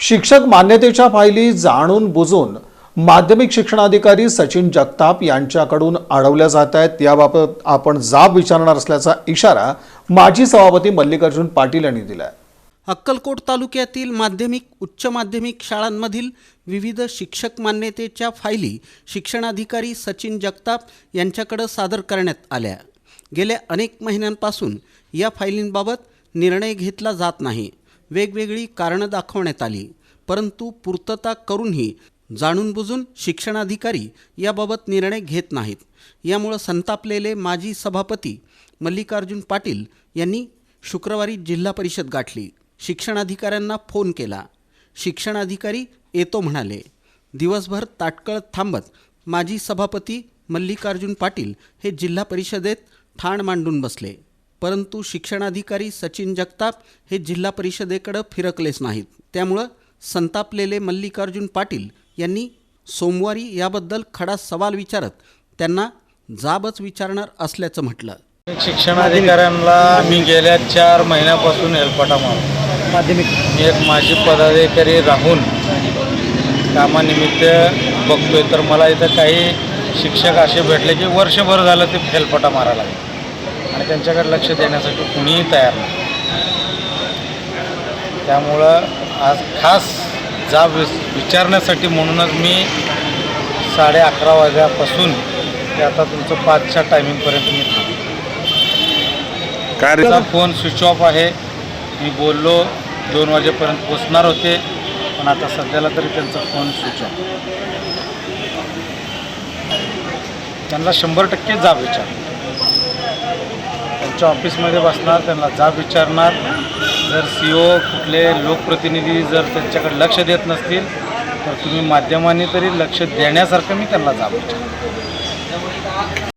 शिक्षक मान्यतेच्या फायली जाणून बुजून माध्यमिक शिक्षणाधिकारी सचिन जगताप यांच्याकडून अडवल्या जात आहेत. याबाबत आपण जाब विचारणार असल्याचा इशारा माजी सभापती मल्लिकार्जुन पाटील यांनी दिला आहे अक्कलकोट तालुक्यातील माध्यमिक उच्च माध्यमिक शाळांमधील विविध शिक्षक मान्यतेच्या फायली शिक्षणाधिकारी सचिन जगताप यांच्याकडे सादर करण्यात आल्या. गेल्या अनेक महिन्यांपासून या फायलींबाबत निर्णय घेतला जात नाही. वेगवेगळी कारणं दाखवण्यात आली. परंतु पूर्तता करूनही जाणून बुजून शिक्षणाधिकारी याबाबत निर्णय घेत नाहीत. यामुळं संतापलेले माजी सभापती मल्लिकार्जुन पाटील यांनी शुक्रवारी जिल्हा परिषद गाठली. शिक्षणाधिकाऱ्यांना फोन केला. शिक्षणाधिकारी येतो म्हणाले. दिवसभर ताटकळत थांबत माजी सभापती मल्लिकार्जुन पाटील हे जिल्हा परिषदेत ठाण मांडून बसले. परंतु शिक्षणाधिकारी सचिन जगताप हे जिल्हा परिषदेकडं फिरकलेच नाहीत. त्यामुळं संतापलेले मल्लिकार्जुन पाटील यांनी सोमवारी याबद्दल खडा सवाल विचारत त्यांना जाबच विचारणार असल्याचं म्हटलं. शिक्षणाधिकाऱ्यांना मी गेल्या चार महिन्यापासून हेलपाटा मारतो. माध्यमिक मी एक माजी पदाधिकारी राहून कामानिमित्त बघतोय. तर मला इथं काही शिक्षक असे भेटले की वर्षभर झालं ते हेलपाटा मारायला. लागले आणि त्यांच्याकडे लक्ष देण्यासाठी कुणीही तयार नाही. त्यामुळं आज खास जाब विस विचारण्यासाठी म्हणूनच मी साडे अकरा वाजल्यापासून ते आता तुमचं पाचच्या टायमिंगपर्यंत मी काय? माझा फोन स्विच ऑफ आहे. मी बोललो दोन वाजेपर्यंत पोचणार होते पण आता सध्याला तरी त्यांचा फोन स्विच ऑफ त्यांना शंभर टक्के जाब विचार. त्यांच्या ऑफिसमध्ये बसणार त्यांना जाब विचारणार. जर सी ओ कुठले लोकप्रतिनिधी जर त्यांच्याकडे लक्ष देत नसतील तर तुम्ही माध्यमाने तरी लक्ष देण्यासारखं मी त्यांना जाब विचार